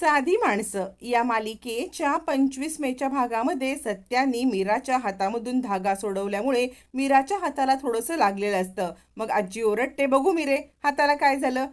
साधी माणसं. या मालिकेच्या पंचवीस मेच्या भागामध्ये सत्यानी मीराच्या हातामधून धागा सोडवल्यामुळे मीराच्या हाताला थोडंसं लागलेलं असतं. मग आजी ओरडते बघू मिरे हाताला काय झालं?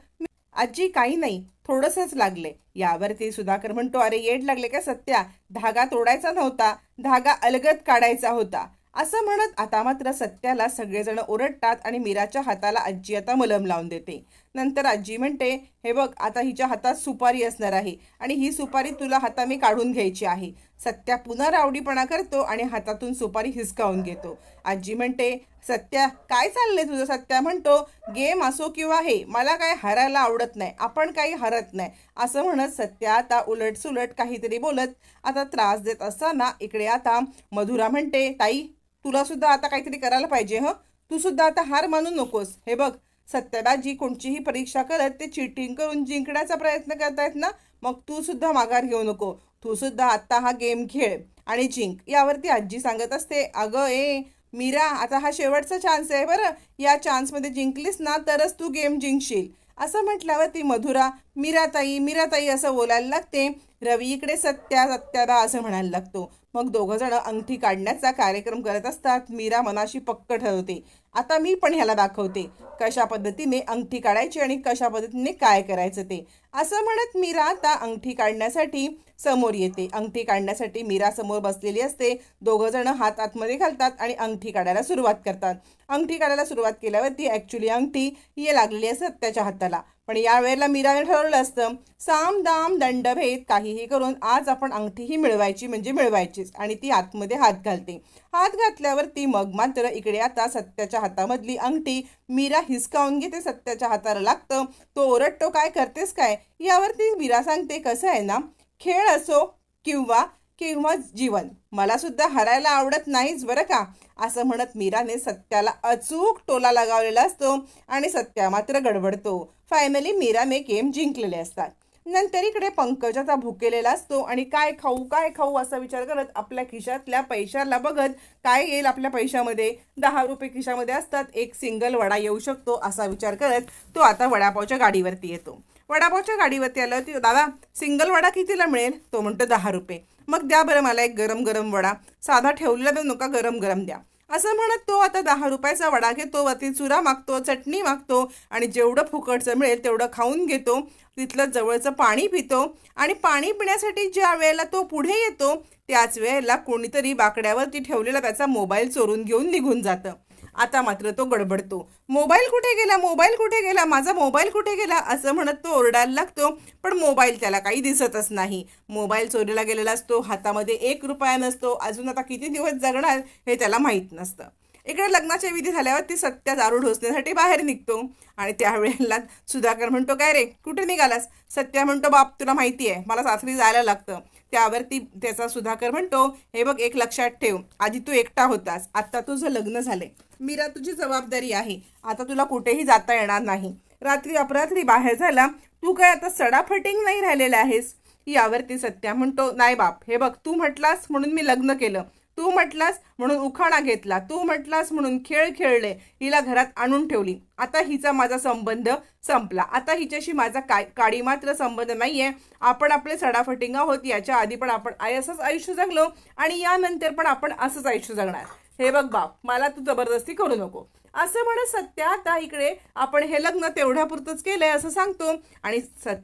आजी काही नाही थोडंसंच लागले. यावरती सुधाकर म्हणतो अरे येड लागले का सत्या? धागा तोडायचा नव्हता धागा अलगद काढायचा होता. असं म्हणत आता मात्र सत्याला सगळेजण ओरडतात आणि मीराच्या हाताला आजी आता मलम लावून देते. नंतर आजी म्हणते हे बघ आता हिच्या हातात सुपारी असणार आहे आणि ही सुपारी तुला हाताने काढून घ्यायची आहे. सत्या पुन्हा रावडीपणा करतो आणि हातातून सुपारी हिसकावून घेतो. आजी म्हणते सत्या काय चाललंय तुझं? सत्या म्हणतो गेम असो किंवा हे मला काय हरायला आवडत नाही. आपण काही हरत नाही. असं म्हणत सत्या आता उलट सुलट काहीतरी बोलत आता त्रास देत असताना इकडे आता मधुरा म्हणते ताई तुला सुद्धा आता काहीतरी करायला पाहिजे हं? तू सुद्धा आता हार मानू नकोस. हे बघ सत्यदाजी कोणचीही परीक्षा करत ते चिटिंग करून जिंकण्याचा प्रयत्न करतायत ना मग तू सुद्धा माघार घेऊ नको. तू सुद्धा आत्ता हा गेम खेळ आणि जिंक. यावरती आजी सांगत असते अगं ए मीरा आता हा शेवटचा चान्स आहे बरं. या चान्समध्ये जिंकलीस ना तरच तू गेम जिंकशील. असं म्हटल्यावर ती मधुरा मीराताई मीराताई असं बोलायला लागते. रवी इकडे सत्या सत्यादा असं म्हणायला लागतो. मग दोघं जण अंगठी काढण्याचा कार्यक्रम करत असतात. मीरा मनाशी पक्क ठरवते. आता मी पण ह्याला दाखवते. कशा पद्धतीने अंगठी काढायची आणि कशा पद्धतीने काय करायचं ते. असं म्हणत मीरा आता अंगठी काढण्यासाठी समोर येते. अंगठी काढण्यासाठी मीरा समोर बसलेली असते. दोघं जण हात आतमध्ये घालतात आणि अंगठी काढायला सुरुवात करतात. अंगठी काढायला सुरुवात केल्यावरती ॲक्च्युली अंगठी ये लागलेली असते त्याच्या हाताला. पण या वेळेला मीराने ठरवलं असतं साम दाम दंडभेद काहीही करून आज आपण अंगठीही मिळवायची म्हणजे मिळवायचीच. आणि ती आतमध्ये हात घालते. हात घातल्यावर ती मग मात्र इकडे आता सत्याच्या हातामधली अंगठी मीरा हिसकावून घेते सत्याच्या हाताला लागतं. तो ओरडतो काय करतेस काय? यावरती मीरा सांगते कसं आहे ना खेळ असो किंवा किंवा जीवन. मला सुद्धा हरायला आवडत नाहीच बरं का असं म्हणत मीराने सत्याला अचूक टोला लगावलेला असतो आणि सत्या मात्र गडबडतो. फायनली मीराने गेम जिंकलेले असतात. नंतर इकडे पंकजाचा भुकेलेला असतो आणि काय खाऊ काय खाऊ असा विचार करत आपल्या खिशातल्या पैशाला बघत काय येईल आपल्या पैशामध्ये? दहा रुपये खिशामध्ये असतात एक सिंगल वडा येऊ शकतो असा विचार करत तो आता वडापावच्या गाडीवरती येतो. वडापावच्या गाडीवरती आलं ती दादा सिंगल वडा कितीला मिळेल? तो म्हणतो दहा रुपये. मग द्या बरं मला एक गरम गरम वडा. साधा ठेवलेला देऊ नका गरम गरम द्या. असं म्हणत तो आता दहा रुपयाचा वडा घेतो वरती चुरा मागतो चटणी मागतो आणि जेवढं फुकटचं मिळेल तेवढं खाऊन घेतो. तिथलं जवळचं पाणी पितो आणि पाणी पिण्यासाठी ज्या वेळेला तो पुढे येतो त्याच वेळेला कोणीतरी बाकड्यावरती ठेवलेला त्याचा मोबाईल चोरून घेऊन निघून जातं. आता मात्र तो गडबडतो. मोबाईल कुठे गेला? मोबाईल कुठे गेला? माझा मोबाईल कुठे गेला? असं म्हणत तो ओरडायला लागतो. पण मोबाईल त्याला काही दिसतच नाही. मोबाईल चोरीला गेलेला असतो. हातामध्ये एक रुपया नसतो. अजून आता किती दिवस जगणार हे त्याला माहीत नसतं. इकडे लग्नाच्या विधी झाल्यावर ती सत्या दारू ढोसण्यासाठी बाहेर निघतो. आणि त्यावेळेला सुधाकर म्हणतो काय रे? कुठे निघालास? सत्या म्हणतो बाप तुला माहिती आहे मला सासरी जायला लागतं. त्यावरती त्याचा सुधाकर म्हणतो हे बघ एक लक्षात ठेव. आधी तू एकटा होतास. आता तुझं लग्न झालंय. मीरा तुझी जबाबदारी आहे. आता तुला कुठेही जाता येणार नाही. रात्री अपरात्री बाहेर झाला. तू काय आता सडाफटिंग नाही राहिलेला आहेस? यावरती सत्या म्हणतो नाही बाप. हे बघ तू म्हटलास म्हणून मी लग्न केलं. तू म्हटलास म्हणून उखाणा घेतला तू म्हटलास म्हणून खेळ खेळले हिला घरात आणून ठेवली. आता हिचा माझा संबंध संपला. आता हिच्याशी माझा काय काडी मात्र संबंध नाहीये. आपण आपले सडाफटिंग आहोत याच्या आधी पण आपण असंच आयुष्य जगलो आणि यानंतर पण आपण असंच आयुष्य जगणार. हे बघ बाप मला तू जबरदस्ती करू नको. असं म्हणत सत्या आता इकडे आपण हे लग्न तेवढ्यापुरतंच केलंय असं सांगतो. आणि सत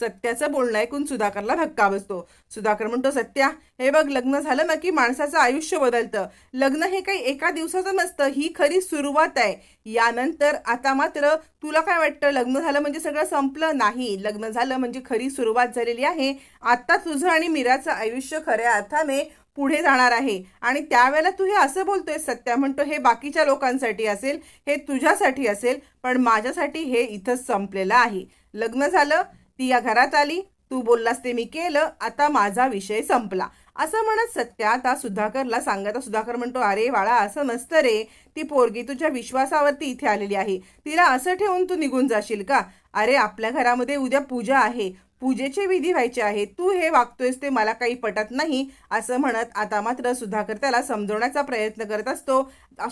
सत्याचं बोलणं ऐकून सुधाकरला धक्का बसतो. सुधाकर म्हणतो सत्या हे बघ लग्न झालं ना की माणसाचं आयुष्य बदलतं. लग्न हे काही एका दिवसाचं नसतं ही खरी सुरुवात आहे. यानंतर आता मात्र तुला काय वाटतं? लग्न झालं म्हणजे सगळं संपलं नाही. लग्न झालं म्हणजे खरी सुरुवात झालेली आहे. आता तुझं आणि मीराचं आयुष्य खऱ्या अर्थाने पुढे जाणार आहे. आणि त्यावेळेला तू हे असं बोलतोय सत्या म्हणतो हे बाकीच्या लोकांसाठी असेल हे तुझ्यासाठी असेल पण माझ्यासाठी हे इथं संपलेलं आहे. लग्न झालं ती या घरात आली. तू बोललास ते मी केलं. आता माझा विषय संपला. असं म्हणत सत्या आता सुधाकरला सांगता सुधाकर म्हणतो अरे बाळा असं नसतं रे. ती पोरगी तुझ्या विश्वासावरती इथे आलेली आहे. तिला असं ठेवून तू निघून जाशील का? अरे आपल्या घरामध्ये उद्या पूजा आहे. पूजेचे विधी व्हायचे आहे तू हे वागतोयस ते मला काही पटत नाही असं म्हणत आता मात्र सुधाकर त्याला समजवण्याचा प्रयत्न करत असतो.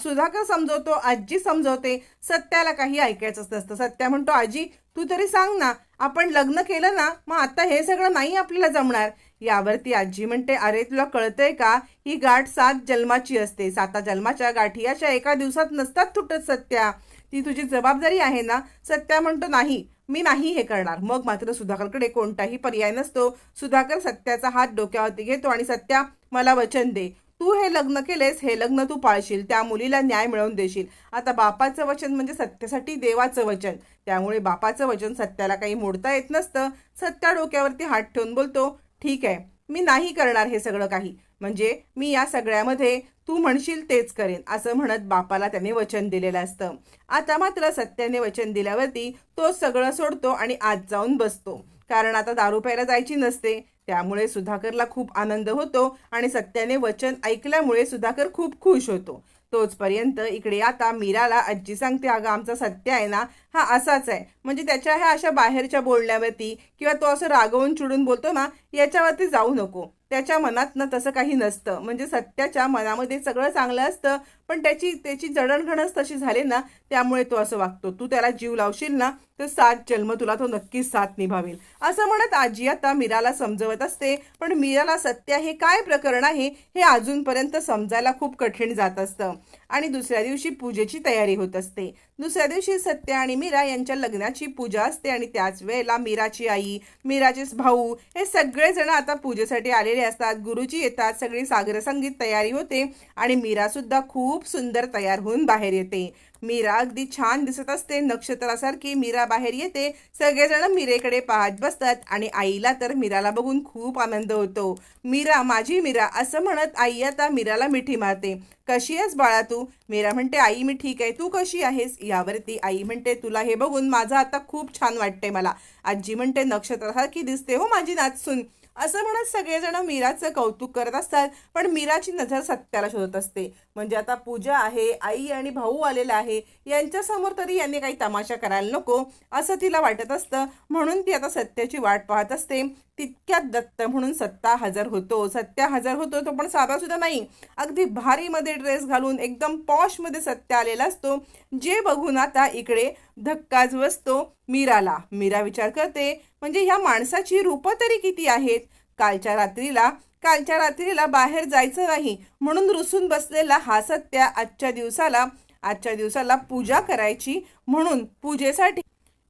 सुधाकर समजवतो आजी समजवते सत्याला काही ऐकायचंच नसतं. सत्या म्हणतो आजी तू तरी सांग ना आपण लग्न केलं ना मग आता हे सगळं नाही आपल्याला जमणार. यावरती आजी म्हणते अरे तुला कळतंय का? ही गाठ सात जन्माची असते. साता जन्माच्या गाठी अशा एका दिवसात नसतात तुटत सत्या. ती तुझी जबाबदारी आहे ना? सत्या म्हणतो नाही मी नाही हे करणार. मग मात्र सुधाकरकडे कोणताही पर्याय नसतो. सुधाकर सत्याचा हात डोक्यावरती घेतो आणि सत्या मला वचन दे. तू हे लग्न केलेस हे लग्न तू पाळशील. त्या मुलीला न्याय मिळवून देशील. आता बापाचं वचन म्हणजे सत्यासाठी देवाचं वचन. त्यामुळे बापाचं वचन सत्याला काही मोडता येत नसतं. सत्या डोक्यावरती हात ठेवून बोलतो ठीक आहे मी नाही करणार हे सगळं काही. म्हणजे मी या सगळ्यामध्ये तू म्हणशील तेच करेन असं म्हणत बापाला त्याने वचन दिलेलं असतं. आता मात्र सत्याने वचन दिल्यावरती तो सगळं सोडतो आणि आत जाऊन बसतो. कारण आता दारू प्यायला जायची नसते त्यामुळे सुधाकरला खूप आनंद होतो आणि सत्याने वचन ऐकल्यामुळे सुधाकर खूप खुश होतो. तोचपर्यंत इकडे आता मीराला आजी सांगते अगं आमचा सत्य आहे ना हा असाच आहे. म्हणजे त्याच्या ह्या अशा बाहेरच्या बोलण्यावरती किंवा तो असं रागवून चिडून बोलतो ना याच्यावरती जाऊ नको. त्याच्या मनातनं तसं काही नसतं. म्हणजे सत्याच्या मनामध्ये सगळं चांगलं असतं पण त्याची त्याची जडणघडण तशी झाली ना त्यामुळे तो असं वागतो. तू त्याला जीव लावशील ना तर सात जन्म तुला तो नक्कीच साथ निभावेल. असं म्हणत आजी आता मीराला समजवत असते पण मीराला सत्य हे काय प्रकरण आहे हे अजूनपर्यंत समजायला खूप कठीण जात असतं. आणि दुसऱ्या दिवशी पूजेची तयारी होत असते. दुसऱ्या दिवशी सत्य आणि मीरा यांच्या लग्नाची पूजा असते आणि त्याच वेळेला मीराची आई मीराचे भाऊ हे सगळेजण आता पूजेसाठी आलेले असतात. गुरुजी येतात सगळी सागर संगीत तयारी होते आणि मीरासुद्धा खूप सुंदर तयार होऊन बाहेर येते. मीरा अगदी छान दिसत असते. नक्षत्रासारखी मीरा बाहेर येते. सगळेजण मीरेकडे पाहत बसतात आणि आईला तर मीराला बघून खूप आनंद होतो. मीरा माझी मीरा असं म्हणत आई आता मीराला मिठी मारते. कशी आहेस बाळा तू? मीरा म्हणते आई मी ठीक आहे. तू कशी आहेस? यावरती आई म्हणते तुला हे बघून माझं आता खूप छान वाटते मला. आजी म्हणते नक्षत्रासारखी दिसते हो माझी नाचसून असं म्हणत सगळेजण मीराचं कौतुक करत असतात पण मीराची नजर सत्याला शोधत असते. म्हणजे आता पूजा आहे आई आणि भाऊ आलेला आहे यांच्यासमोर तरी यांनी काही तमाशा करायला नको असं तिला वाटत असतं. म्हणून ती आता सत्याची वाट पाहत असते. तितक्यात दत्त म्हणून सत्ता हजर होतो. सत्या हजर होतो तो पण साधा सुद्धा नाही. अगदी भारीमध्ये ड्रेस घालून एकदम पॉशमध्ये सत्य आलेला असतो. जे बघून आता इकडे धक्काच बसतो मीराला. मीरा विचार करते म्हणजे ह्या माणसाची रूपं तरी किती आहेत? कालच्या रात्रीला कालच्या रात्रीला बाहेर जायचं नाही. म्हणून रुसून बसलेला हा सत्या आजच्या दिवसाला आजच्या दिवसाला पूजा करायची. म्हणून पूजेसाठी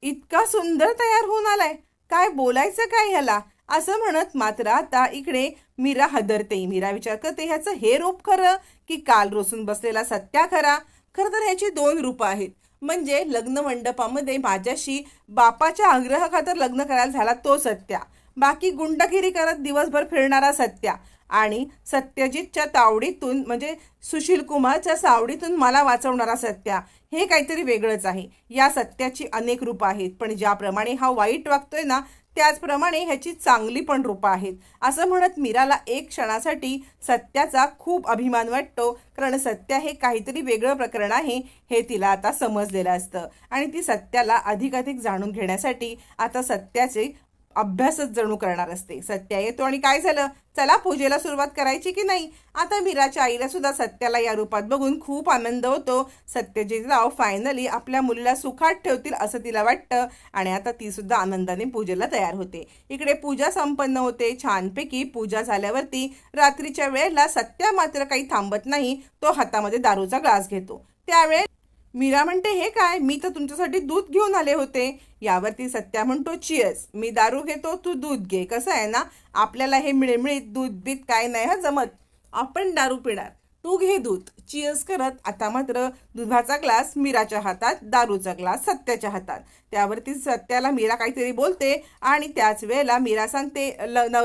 इतका सुंदर तयार होऊन आलाय. काय बोलायचं काय ह्याला? असं म्हणत मात्र आता इकडे मीरा हदरते. मीरा विचार करते ह्याचं हे रूप खरं की काल रोसून बसलेला सत्या खरा? खरं तर ह्याची दोन रूपं आहेत. म्हणजे लग्न मंडपामध्ये माझ्याशी बापाच्या आग्रहाखातर लग्न करायला झाला तो सत्या. बाकी गुंडगिरी करत दिवसभर फिरणारा सत्या. आणि सत्यजितच्या तावडीतून म्हणजे सुशील कुमारच्या सावडीतून मला वाचवणारा सत्या. हे काहीतरी वेगळंच आहे. या सत्याची अनेक रूपं आहेत. पण ज्याप्रमाणे हा वाईट वागतोय ना त्याचप्रमाणे ह्याची चांगली पण रूपं आहेत. असं म्हणत मीराला एक क्षणासाठी सत्याचा खूप अभिमान वाटतो. कारण सत्या हे काहीतरी वेगळं प्रकरण आहे हे तिला आता समजलेलं असतं. आणि ती सत्याला अधिकाधिक जाणून घेण्यासाठी आता सत्याचे अभ्यासच जणू करणार असते. सत्या येतो आणि काय झालं? चला पूजेला सुरुवात करायची की नाही? आता मीराच्या आईला सुद्धा सत्याला या रूपात बघून खूप आनंद होतो. सत्यजितराव फायनली आपल्या मुलीला सुखात ठेवतील असं तिला वाटतं आणि आता ती सुद्धा आनंदाने पूजेला तयार होते. इकडे पूजा संपन्न होते. छानपैकी पूजा झाल्यावरती रात्रीच्या वेळेला सत्या मात्र काही थांबत नाही. तो हातामध्ये दारूचा ग्लास घेतो. त्यावेळेस मीरा म्हणते हे काय? मी तर तुमच्यासाठी दूध घेऊन आले होते. यावरती सत्या म्हणतो चियस मी दारू घेतो तू दूध घे. कसं आहे ना आपल्याला हे मिळमिळीत दूध बीत काय नाही हा जमत. आपण दारू पिणार. तू घे दूध. चियस करत आता मात्र दुधाचा ग्लास मीराच्या हातात दारूचा ग्लास सत्याच्या हातात. त्यावरती सत्याला मीरा काहीतरी बोलते आणि त्याच वेळेला मीरा सांगते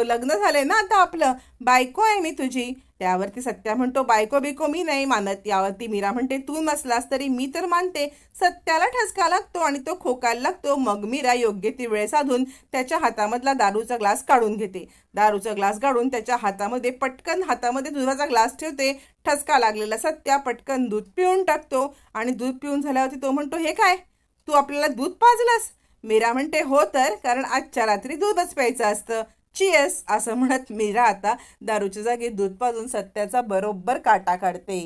लग्न झाले ना आता आपलं? बायको आहे मी तुझी. त्यावरती सत्या म्हणतो बायको बिको मी नाही मानत. यावरती मीरा म्हणते तू नसलास तरी मी तर मानते. सत्याला ठसका लागतो आणि तो खोकायला लागतो. मग मीरा योग्य ती वेळ साधून त्याच्या हातामधला दारूचा ग्लास काढून घेते. दारूचा ग्लास काढून त्याच्या हातामध्ये पटकन हातामध्ये दुधाचा ग्लास ठेवते. ठसका लागलेला सत्या पटकन दूध पिऊन टाकतो आणि दूध पिऊन झाल्यावरती तो म्हणतो हे काय? तू आपल्याला दूध पाजलास? मीरा म्हणते हो तर कारण आजच्या रात्री दूधच प्यायचं असतं. चियस असं म्हणत मीरा आता दारूच्या जागी दूध पाजून सत्याचा बरोबर काटा काढते.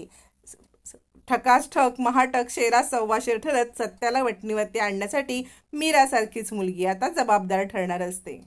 ठकास ठक महाटक शेरा सव्वाशेर ठरत सत्याला वटणीवरती आणण्यासाठी मीरासारखीच मुलगी आता जबाबदार ठरणार असते.